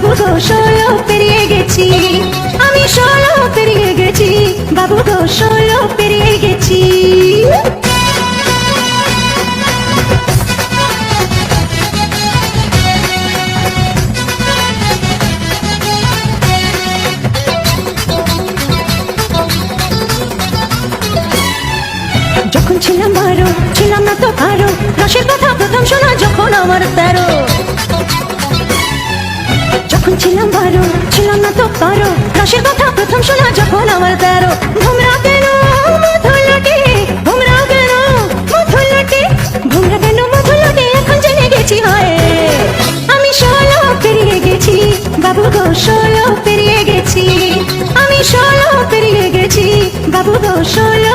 বাবু গো ষোলো পেরিয়ে গেছি। আমি ষোলো পেরিয়ে গেছি। বাবু গো ষোলো পেরিয়ে গেছি। যখন ছিলাম বারো, ছিলাম না তো কারও রসের কথা প্রথম শোনা যখন আমার তেরো। যখন ছিলাম বারো, ছিলাম না তো কারও রসের কথা প্রথম শোনা যখন আমার তেরো। ভোমরা কেন? জেনে গেছি হয়। আমি ষোলো পেরিয়ে গেছি, বাবু গো, ষোলো গেছি। আমি ষোলো পেরিয়ে গেছি, বাবু গো, ষোলো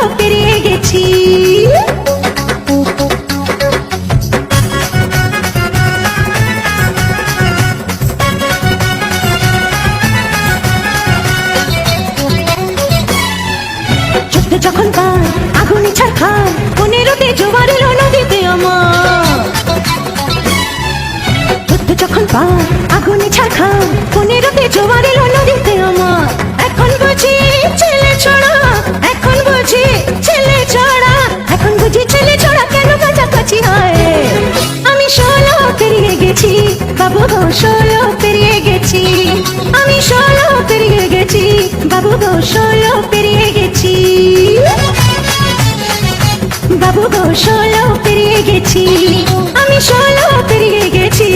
যখন পার আগুন ছাড় খান পনেরোতে জোয়ার এলো নদীতে আমার। যখন পার আগুন ছাড় খান পনেরোতে জোয়ার এলো নদীতে আমার। এখন বুঝি ছেলে ছড়া এখন বুঝি ছেলে ছড়া এখন বুঝি ছেলে ছড়া কেন কাছাকাছি হয়? আমি ষোলো পেরিয়ে গেছি, বাবু গো, ষোলো পেরিয়ে গেছি। আমি ষোলো পেরিয়ে গেছি, বাবু গো, ষোলো পেরিয়ে গো ষোলো পেরিয়ে গেছি। আমি ষোলো পেরিয়ে গেছি।